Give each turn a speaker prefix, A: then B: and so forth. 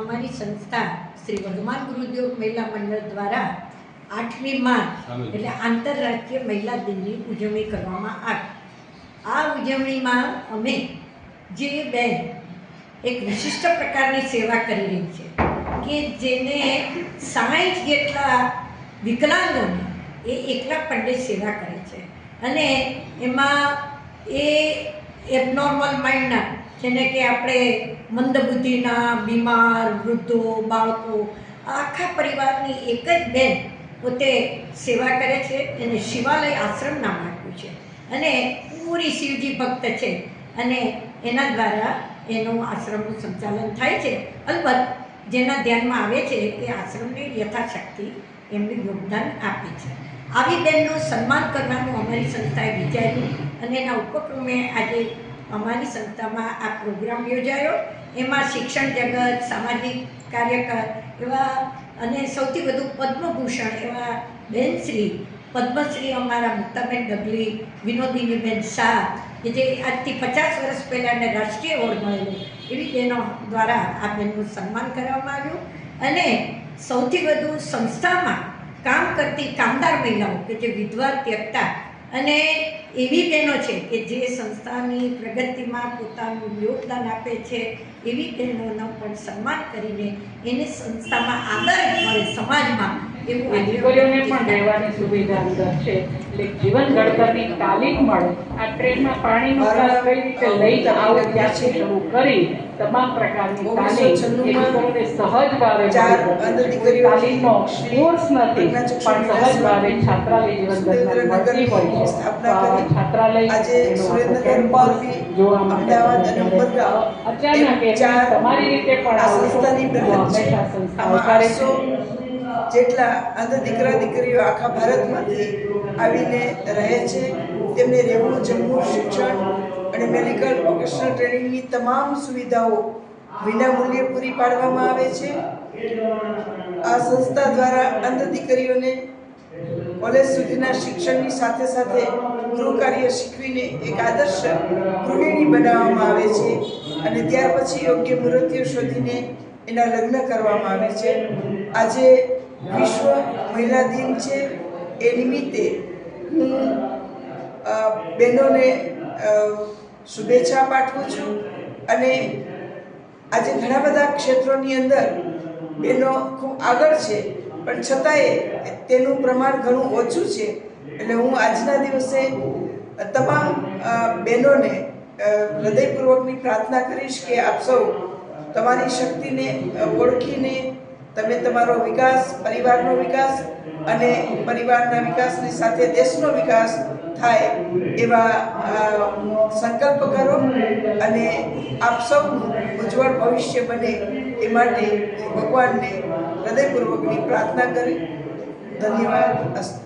A: અમારી સંસ્થા શ્રી વર્ધમાન ગૃહોદ્યોગ મહિલા મંડળ દ્વારા આઠમી માર્ચ એટલે આંતરરાષ્ટ્રીય મહિલા દિનની ઉજવણી કરવામાં આવી. આ ઉજવણીમાં અમે જે બેન એક વિશિષ્ટ પ્રકારની સેવા કરી રહી છે કે જેને સાઠ જેટલા વિકલાંગોને એ એકલા પંડિત સેવા કરે છે. અને એમાં એ એબનોર્મલ માઇન્ડના જેને કે આપણે મંદબુદ્ધિના બીમાર, વૃદ્ધો, બાળકો, આખા પરિવારની એક જ બેન પોતે સેવા કરે છે એને શિવાલય આશ્રમ નામ આપ્યું છે. અને પૂરી શિવજી ભક્ત છે અને એના દ્વારા એનું આશ્રમનું સંચાલન થાય છે. અલબત્ત જેના ધ્યાનમાં આવે છે એ આશ્રમને યથાશક્તિ એમનું યોગદાન આપે છે. આવી બેનનું સન્માન કરવાનું અમારી સંસ્થાએ વિચાર્યું અને એના ઉપક્રમે આજે અમારી સંસ્થામાં આ પ્રોગ્રામ યોજાયો. એમાં શિક્ષણ જગત, સામાજિક કાર્યકર એવા અને સૌથી વધુ પદ્મભૂષણ એવા બેનશ્રી, પદ્મશ્રી અમારા મુક્તાબેન ડગલી વિનોદિનીબેન શાહ, કે જે આજથી પચાસ વર્ષ પહેલાં રાષ્ટ્રીય એવોર્ડ મળેલો, એવી તેનો દ્વારા આ બેનનું સન્માન કરવામાં આવ્યું. અને સૌથી વધુ સંસ્થામાં કામ કરતી કામદાર મહિલાઓ કે જે વિધવા ત્યક્તા અને એવી બહેનો છે કે જે સંસ્થાની પ્રગતિમાં પોતાનું યોગદાન આપે છે, એવી બહેનોનો પણ સન્માન કરીને એને સંસ્થામાં આદર મળે, સમાજમાં એવું
B: દીકરીઓને પણ રહેવાની સુવિધા અંદર છે. એટલે જીવન ઘડતરની તાલીમ મળે. આ ટ્રેનમાં પાણીનો ગ્લાસ કઈ રીતે લઈ આવો ત્યાંથી શરૂ કરી તમામ પ્રકારની તાલીમ એ સહજ ભાવે તાલીમનો કોર્સ નથી પણ સહજ ભાવે છાત્રાલય જીવન ઘડતરની હોય છે. છાત્રાલય જોવા માટે અચાનક તમારી રીતે પણ
C: આ જેટલા અંધ દીકરા દીકરીઓ આખા ભારતમાંથી આવીને રહે છે, તેમને રહેવું, જમવું, શિક્ષણ અને મેડિકલ વોકેશનલ ટ્રેનિંગની તમામ સુવિધાઓ વિનામૂલ્યે પૂરી પાડવામાં આવે છે. આ સંસ્થા દ્વારા અંધ દીકરીઓને કોલેજ સુધીના શિક્ષણની સાથે સાથે ગૃહ કાર્ય શીખવીને એક આદર્શ ગૃહિણી બનાવવામાં આવે છે અને ત્યાર પછી યોગ્ય મૂર્તિઓ શોધીને એના લગ્ન કરવામાં આવે છે. આજે વિશ્વ મહિલા દિન છે. એ નિમિત્તે હું બહેનોને શુભેચ્છા પાઠવું છું અને આજે ઘણા બધા ક્ષેત્રોની અંદર બહેનો ખૂબ આગળ છે. પણ છતાંય તેનું પ્રમાણ ઘણું ઓછું છે. એટલે હું આજના દિવસે તમામ બહેનોને હૃદયપૂર્વકની પ્રાર્થના કરીશ કે આપ સૌ તમારી શક્તિને ઓળખીને તમે તમારો વિકાસ, પરિવારનો વિકાસ અને પરિવારના વિકાસની સાથે દેશનો વિકાસ થાય એવા સંકલ્પ કરો અને આપ સૌનું ઉજ્જવળ ભવિષ્ય બને એ માટે ભગવાનને હૃદયપૂર્વકની પ્રાર્થના કરી. ધન્યવાદ. અસ્તુ